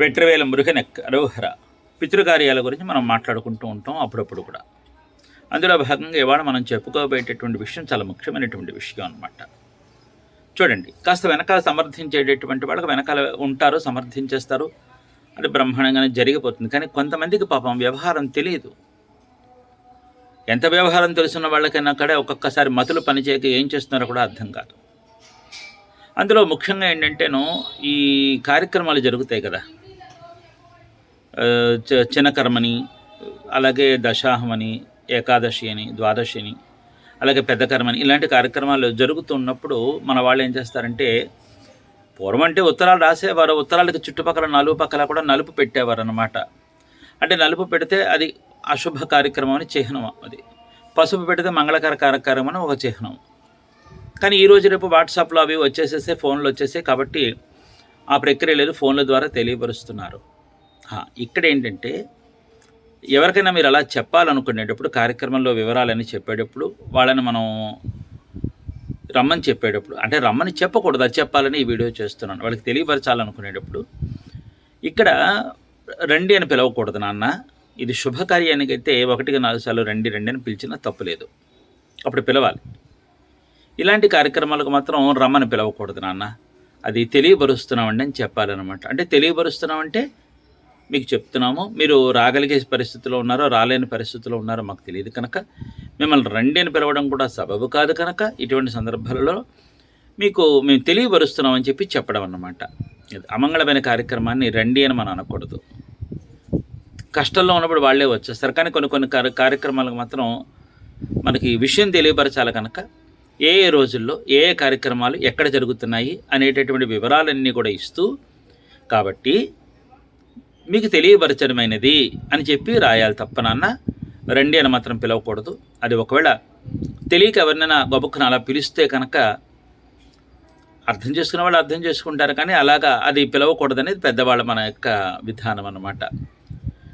వెట్రవేల మృగనెక్ అరోహర పితృకార్యాల గురించి మనం మాట్లాడుకుంటూ ఉంటాం అప్పుడప్పుడు కూడా. అందులో భాగంగా ఇవాళ మనం చెప్పుకోబోయేటటువంటి విషయం చాలా ముఖ్యమైనటువంటి విషయం అనమాట చూడండి కాస్త వెనకాల సమర్థించేటటువంటి వాళ్ళకి వెనకాల ఉంటారు సమర్థించేస్తారు. అది బ్రహ్మాండంగానే జరిగిపోతుంది. కానీ కొంతమందికి పాపం వ్యవహారం తెలియదు. ఎంత వ్యవహారం తెలుసున్న వాళ్ళకైనా కూడా ఒక్కొక్కసారి మతులు పనిచేయక ఏం చేస్తున్నారో కూడా అర్థం కాదు. అందులో ముఖ్యంగా ఏంటంటేను ఈ కార్యక్రమాలు జరుగుతాయి కదా. చిన్నకర్మని అలాగే దశాహమని ఏకాదశి అని ద్వాదశి అని అలాగే పెద్ద కర్మని ఇలాంటి కార్యక్రమాలు జరుగుతున్నప్పుడు మన వాళ్ళు ఏం చేస్తారంటే పూర్వం అంటే ఉత్తరాలు రాసేవారు. ఉత్తరాలకి చుట్టుపక్కల నలుపు పక్కల కూడా నలుపు పెట్టేవారు అనమాట అంటే నలుపు పెడితే అది అశుభ కార్యక్రమం అని చిహ్నం అది. పసుపు పెడితే మంగళకర కార్యక్రమం అని ఒక చిహ్నం. కానీ ఈరోజు రేపు వాట్సాప్లో అవి వచ్చేసేసే ఫోన్లు వచ్చేసాయి కాబట్టి ఆ ప్రక్రియ లేదు ఫోన్ల ద్వారా తెలియపరుస్తున్నారు. ఇక్కడ ఏంటంటే ఎవరికైనా మీరు అలా చెప్పాలనుకునేటప్పుడు కార్యక్రమంలో వివరాలని చెప్పేటప్పుడు వాళ్ళని మనం రమ్మని చెప్పేటప్పుడు అంటే రమ్మని చెప్పకూడదు అది చెప్పాలని ఈ వీడియో చేస్తున్నాను. వాళ్ళకి తెలియపరచాలనుకునేటప్పుడు ఇక్కడ రండి అని పిలవకూడదు నాన్న. ఇది శుభకార్యానికి అయితే ఒకటికి నాలుగు సార్లు రండి రండి అని పిలిచినా తప్పులేదు అప్పుడు పిలవాలి. ఇలాంటి కార్యక్రమాలకు మాత్రం రమ్మని పిలవకూడదు నాన్న. అది తెలియపరుస్తున్నామండి అని చెప్పాలన్నమాట. అంటే తెలియబరుస్తున్నామంటే మీకు చెప్తున్నాము. మీరు రాగలిగే పరిస్థితిలో ఉన్నారో రాలేని పరిస్థితిలో ఉన్నారో మాకు తెలియదు కనుక మిమ్మల్ని రండి అని పిలవడం కూడా సబబు కాదు కనుక ఇటువంటి సందర్భాలలో మీకు మేము తెలియపరుస్తున్నామని చెప్పి చెప్పడం అన్నమాట. ఇది అమంగళమైన కార్యక్రమాన్ని రండి అని మనం అనకూడదు. కష్టంలో ఉన్నప్పుడు వాళ్ళే వచ్చేస్తారు. కానీ కొన్ని కొన్ని కార్య కార్యక్రమాలకు మాత్రం మనకి విషయం తెలియపరచాలి కనుక ఏ ఏ రోజుల్లో ఏ ఏ కార్యక్రమాలు ఎక్కడ జరుగుతున్నాయి అనేటటువంటి వివరాలన్నీ కూడా ఇస్తూ కాబట్టి మీకు తెలియపరచడమైనది అని చెప్పి రాయాలి తప్ప నాన్న. రండి అని మాత్రం పిలవకూడదు. అది ఒకవేళ తెలియక ఎవరినైనా గబుక్కున అలా పిలిస్తే కనుక అర్థం చేసుకునే వాళ్ళు అర్థం చేసుకుంటారు కానీ అలాగా అది పిలవకూడదు అనేది పెద్దవాళ్ళ మన యొక్క విధానం అన్నమాట.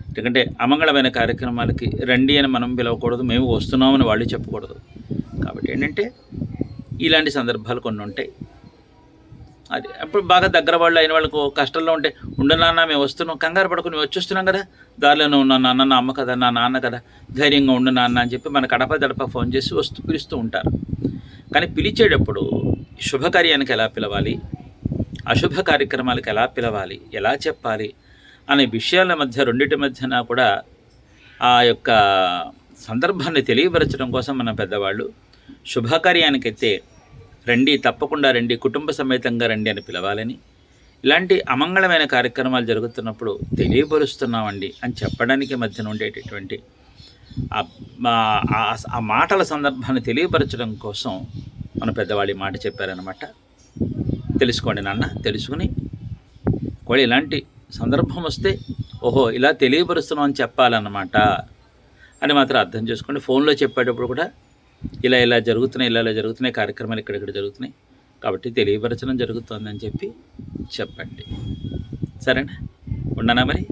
ఎందుకంటే అమంగళమైన కార్యక్రమాలకి రండి అని మనం పిలవకూడదు మేము వస్తున్నామని వాళ్ళు చెప్పకూడదు. కాబట్టి ఏంటంటే ఇలాంటి సందర్భాలు కొన్ని ఉంటాయి. అది అప్పుడు బాగా దగ్గర వాళ్ళు అయిన వాళ్ళకు కష్టంలో ఉంటే ఉండనాన్న మేము వస్తున్నాం. కంగారు పడుకుని వచ్చేస్తున్నాం కదా. దారిలోనే ఉన్న నాన్న నా అమ్మ కదా నా నాన్న కదా. ధైర్యంగా ఉండు నాన్న అని చెప్పి మన కడప దడప ఫోన్ చేసి వస్తూ పిలుస్తూ ఉంటారు. కానీ పిలిచేటప్పుడు శుభకార్యానికి ఎలా పిలవాలి? అశుభ కార్యక్రమాలకు ఎలా పిలవాలి? ఎలా చెప్పాలి? అనే విషయాల మధ్య రెండింటి మధ్యన కూడా ఆ యొక్క సందర్భాన్ని తెలియపరచడం కోసం మన పెద్దవాళ్ళు శుభకార్యానికైతే రండి తప్పకుండా రండి కుటుంబ సమేతంగా రండి అని పిలవాలని. ఇలాంటి అమంగళమైన కార్యక్రమాలు జరుగుతున్నప్పుడు తెలియపరుస్తున్నామండి అని చెప్పడానికి మధ్యన ఉండేటటువంటి ఆ మా- ఆ- మాటల సందర్భాన్ని తెలియపరచడం కోసం మన పెద్దవాళ్ళు ఈ మాట చెప్పారనమాట తెలుసుకోండి నాన్న తెలుసుకుని ఒకవేళ ఇలాంటి సందర్భం వస్తే ఓహో ఇలా తెలియపరుస్తున్నాం అని చెప్పాలన్నమాట అని మాత్రం అర్థం చేసుకోండి. ఫోన్లో చెప్పేటప్పుడు కూడా ఇలా ఇలా జరుగుతున్నాయి ఇలా ఇలా జరుగుతున్నాయి కార్యక్రమాలు ఇక్కడిక్కడ జరుగుతున్నాయి. కాబట్టి తెలియపరచడం జరుగుతుందని చెప్పి చెప్పండి. సరేనా? ఉన్నానా మరి?